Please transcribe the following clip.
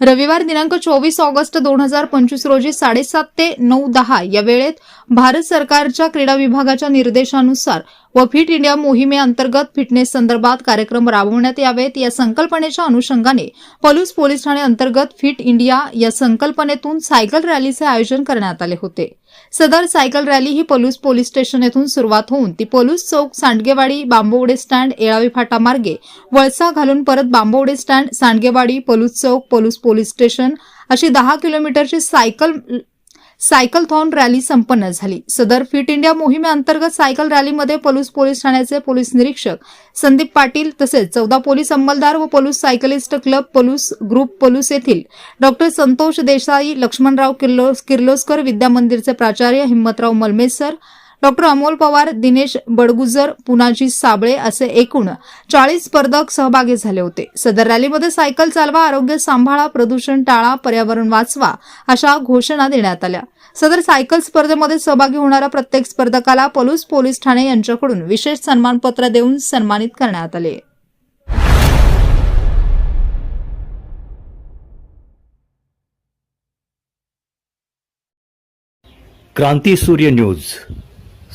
रविवार दिनांक चोवीस ऑगस्ट दोन हजार पंचवीस रोजी साडेसात ते नऊ दहा या वेळेत भारत सरकारच्या क्रीडा विभागाच्या निर्देशानुसार व फिट इंडिया मोहिमेअंतर्गत फिटनेस संदर्भात कार्यक्रम राबवण्यात यावेत. या संकल्पनेच्या अनुषंगाने पलूस पोलीस ठाणे अंतर्गत फिट इंडिया या संकल्पनेतून सायकल रॅलीचे आयोजन करण्यात आले होते. सदर सायकल रॅली ही पलूस पोलीस स्टेशन येथून सुरुवात होऊन ती पलूस चौक सांडगेवाडी बांबवडे स्टँड येळावी फाटा मार्गे वळसा घालून परत बांबवडे स्टँड सांडगेवाडी पलूस चौक पलूस पोलीस स्टेशन अशी दहा किलोमीटरची सायकल सायकलथॉन रॅली संपन्न झाली. सदर फिट इंडिया मोहिमेअंतर्गत सायकल रॅलीमध्ये पलूस पोलीस ठाण्याचे पोलीस निरीक्षक संदीप पाटील तसेच चौदा पोलीस अंमलदार व Palus cyclist club Palus group Palus येथील डॉक्टर संतोष देसाई लक्ष्मणराव किर्लो किर्लोस्कर विद्या मंदिरचे प्राचार्य हिम्मतराव मलमेसर डॉक्टर अमोल पवार दिनेश बडगुजर पुनाजी साबळे असे एकूण चाळीस स्पर्धक सहभागी झाले होते. सदर रॅलीमध्ये सायकल चालवा आरोग्य सांभाळा प्रदूषण टाळा पर्यावरण वाचवा अशा घोषणा देण्यात आल्या. सदर सायकल स्पर्धेमध्ये सहभागी होणाऱ्या प्रत्येक स्पर्धकाला पलूस पोलीस ठाणे यांच्याकडून विशेष सन्मानपत्र देऊन सन्मानित करण्यात आले. क्रांती सूर्य न्यूज.